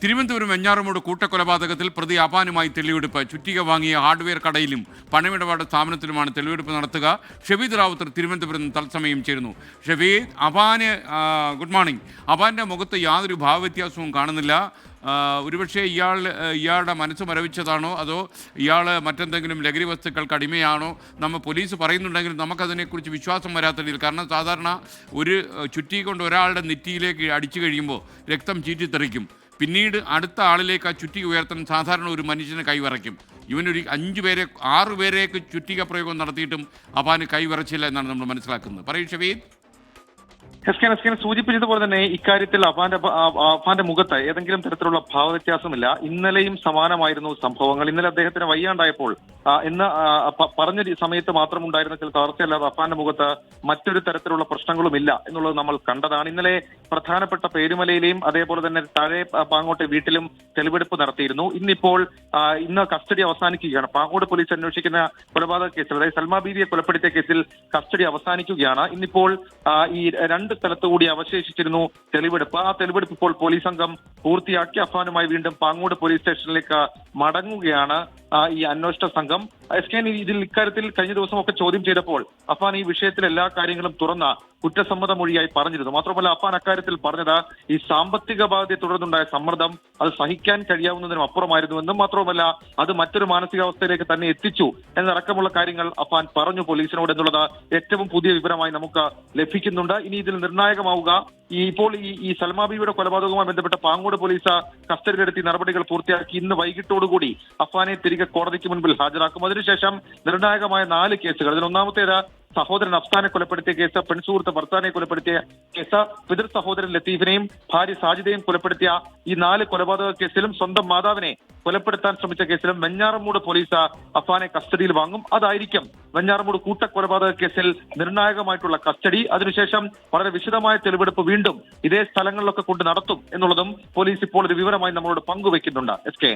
തിരുവനന്തപുരം വെഞ്ഞാറമൂട് കൂട്ടക്കൊലപാതകത്തിൽ പ്രതി അപാനുമായി തെളിവെടുപ്പ്. ചുറ്റിക വാങ്ങിയ ഹാർഡ്വെയർ കടയിലും പണമിടപാട് സ്ഥാപനത്തിലുമാണ് തെളിവെടുപ്പ് നടത്തുക. ഷബീദ് റാവുത്തർ തിരുവനന്തപുരം തത്സമയം ചേരുന്നു. ഷബീദ് അപാന് ഗുഡ് മോർണിംഗ്. അപാന്റെ മുഖത്ത് യാതൊരു ഭാവവ്യത്യാസവും കാണുന്നില്ല. ഒരുപക്ഷെ ഇയാൾ ഇയാളുടെ മനസ്സ് മരവിച്ചതാണോ? അതോ ഇയാൾ മറ്റെന്തെങ്കിലും ലഹരി വസ്തുക്കൾക്ക് അടിമയാണോ? നമ്മൾ പോലീസ് പറയുന്നുണ്ടെങ്കിലും നമുക്കതിനെക്കുറിച്ച് വിശ്വാസം വരാത്ത രീതിയിൽ. കാരണം സാധാരണ ഒരു ചുറ്റി കൊണ്ട് ഒരാളുടെ നെറ്റിയിലേക്ക് അടിച്ചു കഴിയുമ്പോൾ രക്തം ചീറ്റിത്തെറിക്കും. പിന്നീട് അടുത്ത ആളിലേക്ക് ആ ചുറ്റിക ഉയർത്താൻ സാധാരണ ഒരു മനുഷ്യനെ കൈവിറയ്ക്കും. ഇവനൊരു അഞ്ചു പേരെ ആറു പേരേക്ക് ചുറ്റിക പ്രയോഗം നടത്തിയിട്ടും അപ്പാന് കൈവിറച്ചില്ല എന്നാണ് നമ്മൾ മനസ്സിലാക്കുന്നത്. പറയൂ ഷബീദ് കെ സൂചിപ്പിച്ചതുപോലെ തന്നെ ഇക്കാര്യത്തിൽ അഫാന്റെ അഫാന്റെ മുഖത്ത് ഏതെങ്കിലും തരത്തിലുള്ള ഭാവവ്യത്യാസമില്ല. ഇന്നലെയും സമാനമായിരുന്നു സംഭവങ്ങൾ. ഇന്നലെ അദ്ദേഹത്തിന് വയ്യാണ്ടായപ്പോൾ ആ, ഇന്ന് പറഞ്ഞ സമയത്ത് മാത്രം ഉണ്ടായിരുന്ന ചില തളർച്ചയല്ലാതെ അഫാന്റെ മുഖത്ത് മറ്റൊരു തരത്തിലുള്ള പ്രശ്നങ്ങളുമില്ല എന്നുള്ളത് നമ്മൾ കണ്ടതാണ്. ഇന്നലെ പ്രധാനപ്പെട്ട പേരുമലയിലെയും അതേപോലെ തന്നെ താഴെ പാങ്ങോട്ടെ വീട്ടിലും തെളിവെടുപ്പ് നടത്തിയിരുന്നു. ഇന്നിപ്പോൾ ഇന്ന് കസ്റ്റഡി അവസാനിക്കുകയാണ്. പാങ്ങോട് പോലീസ് അന്വേഷിക്കുന്ന കൊലപാതക കേസിൽ അതായത് സൽമാ ബീവിയെ കൊലപ്പെടുത്തിയ കേസിൽ കസ്റ്റഡി അവസാനിക്കുകയാണ്. ഇന്നിപ്പോൾ ഈ രണ്ട് സ്ഥലത്തുകൂടി അവശേഷിച്ചിരുന്നു തെളിവെടുപ്പ്. ആ തെളിവെടുപ്പ് ഇപ്പോൾ പോലീസ് സംഘം പൂർത്തിയാക്കി അഫാനുമായി വീണ്ടും പാങ്ങോട് പോലീസ് സ്റ്റേഷനിലേക്ക് മടങ്ങുകയാണ്. ഈ അന്വേഷണ സംഘം എസ് കെ ഇതിൽ ഇക്കാര്യത്തിൽ കഴിഞ്ഞ ദിവസം ഒക്കെ ചോദ്യം ചെയ്തപ്പോൾ അഫാൻ ഈ വിഷയത്തിൽ എല്ലാ കാര്യങ്ങളും തുറന്ന കുറ്റസമ്മത മൊഴിയായി പറഞ്ഞിരുന്നു. മാത്രമല്ല അഫാൻ അക്കാര്യത്തിൽ പറഞ്ഞത് ഈ സാമ്പത്തിക ബാധ്യത തുടർന്നുണ്ടായ സമ്മർദ്ദം അത് സഹിക്കാൻ കഴിയാവുന്നതിനും അപ്പുറമായിരുന്നുവെന്നും മാത്രമല്ല അത് മറ്റൊരു മാനസികാവസ്ഥയിലേക്ക് തന്നെ എത്തിച്ചു എന്നടക്കമുള്ള കാര്യങ്ങൾ അഫാൻ പറഞ്ഞു പോലീസിനോട് എന്നുള്ളത് ഏറ്റവും പുതിയ വിവരമായി നമുക്ക് ലഭിക്കുന്നുണ്ട്. ഇനി ഇതിൽ നിർണായകമാവുക ഈ ഇപ്പോൾ ഈ ഈ സൽമാബിയുടെ കൊലപാതകവുമായി ബന്ധപ്പെട്ട പാങ്ങോട് പോലീസ് കസ്റ്റഡിയിലെടുത്തി നടപടികൾ പൂർത്തിയാക്കി ഇന്ന് വൈകിട്ടോടുകൂടി അഫാനെ തിരികെ കോടതിക്ക് മുൻപിൽ ഹാജരാക്കും. അതിനുശേഷം നിർണായകമായ നാല് കേസുകൾ. അതിൽ ഒന്നാമത്തേത് സഹോദരൻ അഫ്സാനെ കൊലപ്പെടുത്തിയ കേസ് പെൺസുഹൃത്ത് ഭർത്താനെ കൊലപ്പെടുത്തിയ കേസ് പിതൃ സഹോദരൻ ലത്തീഫിനെയും ഭാര്യ സാജിദയും കൊലപ്പെടുത്തിയ ഈ നാല് കൊലപാതക കേസിലും സ്വന്തം മാതാവിനെ കൊലപ്പെടുത്താൻ ശ്രമിച്ച കേസിലും വെഞ്ഞാറമൂട് പോലീസ് അഫാനെ കസ്റ്റഡിയിൽ വാങ്ങും. അതായിരിക്കും വെഞ്ഞാറമൂട് കൂട്ടക്കൊലപാതക കേസിൽ നിർണായകമായിട്ടുള്ള കസ്റ്റഡി. അതിനുശേഷം വളരെ വിശദമായ തെളിവെടുപ്പ് വീണ്ടും ഇതേ സ്ഥലങ്ങളിലൊക്കെ കൊണ്ട് നടത്തും എന്നുള്ളതും പോലീസ് ഇപ്പോൾ ഒരു വിവരമായി നമ്മളോട് പങ്കുവെക്കുന്നുണ്ട് എസ് കെ